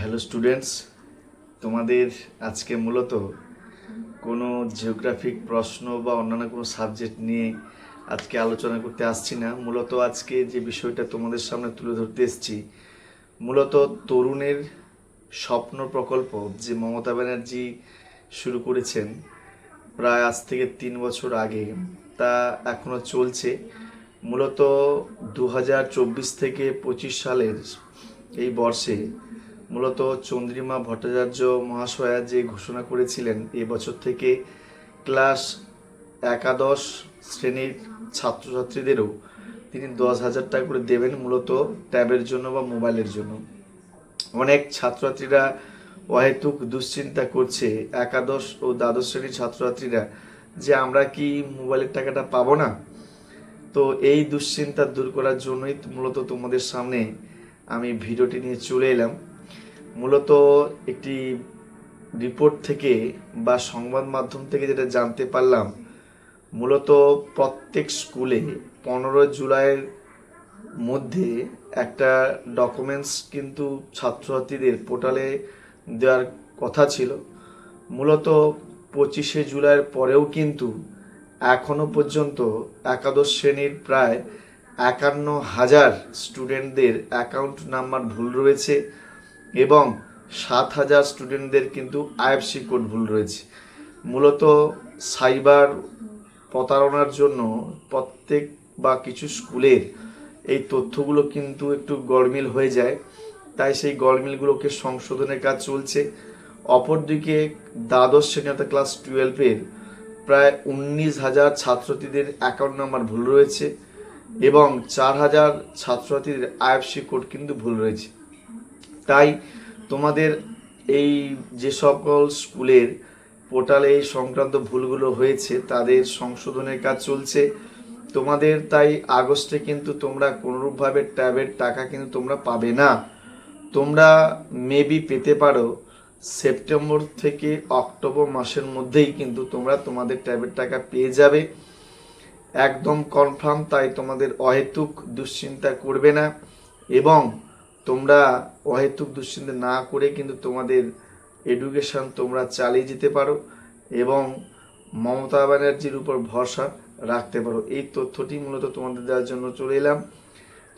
Hello students তোমাদের আজকে মূলত কোনো জিওগ্রাফিক প্রশ্ন বা অন্যান্য কোনো সাবজেক্ট নিয়ে আজকে আলোচনা করতে আসছি না। মূলত আজকে যে বিষয়টা তোমাদের সামনে তুলে ধরতে এসেছি, মূলত তরুণের স্বপ্ন প্রকল্প যে মমতা ব্যানার্জি শুরু করেছেন প্রায় আজ থেকে তিন বছর আগে, তা এখনও চলছে। মূলত দু হাজার চব্বিশ থেকে পঁচিশ সালের এই বর্ষে মূলত চন্দ্রিমা ভট্টাচার্য মহাশয়া যে ঘোষণা করেছিলেন এই বছর থেকে ক্লাস একাদশ শ্রেণির ছাত্রছাত্রীদেরও তিনি দশ হাজার টাকা করে দেবেন মূলত ট্যাবের জন্য বা মোবাইলের জন্য। অনেক ছাত্রছাত্রীরা অহেতুক দুশ্চিন্তা করছে। একাদশ ও দ্বাদশ শ্রেণির ছাত্রছাত্রীরা যে আমরা কি মোবাইলের টাকাটা পাবো না? তো এই দুশ্চিন্তা দূর করার জন্যই মূলত তোমাদের সামনে আমি ভিডিওটি নিয়ে চলে এলাম। মূলত একটি রিপোর্ট থেকে বা সংবাদ মাধ্যম থেকে যেটা জানতে পারলাম, মূলত প্রত্যেক স্কুলে পনেরো জুলাইয়ের মধ্যে একটা ডকুমেন্টস কিন্তু ছাত্রছাত্রীদের পোর্টালে দেওয়ার কথা ছিল। মূলত পঁচিশে জুলাইয়ের পরেও কিন্তু এখনও পর্যন্ত একাদশ শ্রেণির প্রায় একান্ন হাজার স্টুডেন্টদের অ্যাকাউন্ট নাম্বার ভুল রয়েছে। এবং সাত হাজার স্টুডেন্টদের কিন্তু আইএফসি কোড ভুল রয়েছে। মূলত সাইবার প্রতারণার জন্য প্রত্যেক বা কিছু স্কুলের এই তথ্যগুলো কিন্তু একটু গড়মিল হয়ে যায়। তাই সেই গড়মিলগুলোকে সংশোধনের কাজ চলছে। অপরদিকে দ্বাদশ শ্রেণি অর্থাৎ ক্লাস টুয়েলভের প্রায় উনিশ হাজার ছাত্রছাত্রীদের অ্যাকাউন্ট নাম্বার ভুল রয়েছে এবং চার হাজার ছাত্রছাত্রীদের আইএফসি কোড কিন্তু ভুল রয়েছে। তাই তোমাদের এই যে সকল স্কুলের পোর্টালে এই সংক্রান্ত ভুলগুলো হয়েছে, তাদের সংশোধনের কাজ চলছে। তোমাদের তাই আগস্টে কিন্তু তোমরা কোনোরূপভাবে ট্যাবের টাকা কিন্তু তোমরা পাবে না। তোমরা মেবি পেতে পারো, সেপ্টেম্বর থেকে অক্টোবর মাসের মধ্যেই কিন্তু তোমরা তোমাদের ট্যাবের টাকা পেয়ে যাবে। একদম কনফার্ম তাই তোমাদের অহেতুক দুশ্চিন্তা করবে না। এবং তোমরা অহেতুক দুশ্চিন্তা না করে কিন্তু তোমাদের এডুকেশন তোমরা চালিয়ে যেতে পারো এবং মমতা ব্যানার্জির উপর ভরসা রাখতে পারো। এই তথ্যটি মূলত তোমাদের দেওয়ার জন্য চলে এলাম।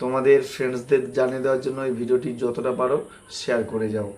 তোমাদের ফ্রেন্ডসদের জানিয়ে দেওয়ার জন্য এই ভিডিওটি যতটা পারো শেয়ার করে যাও।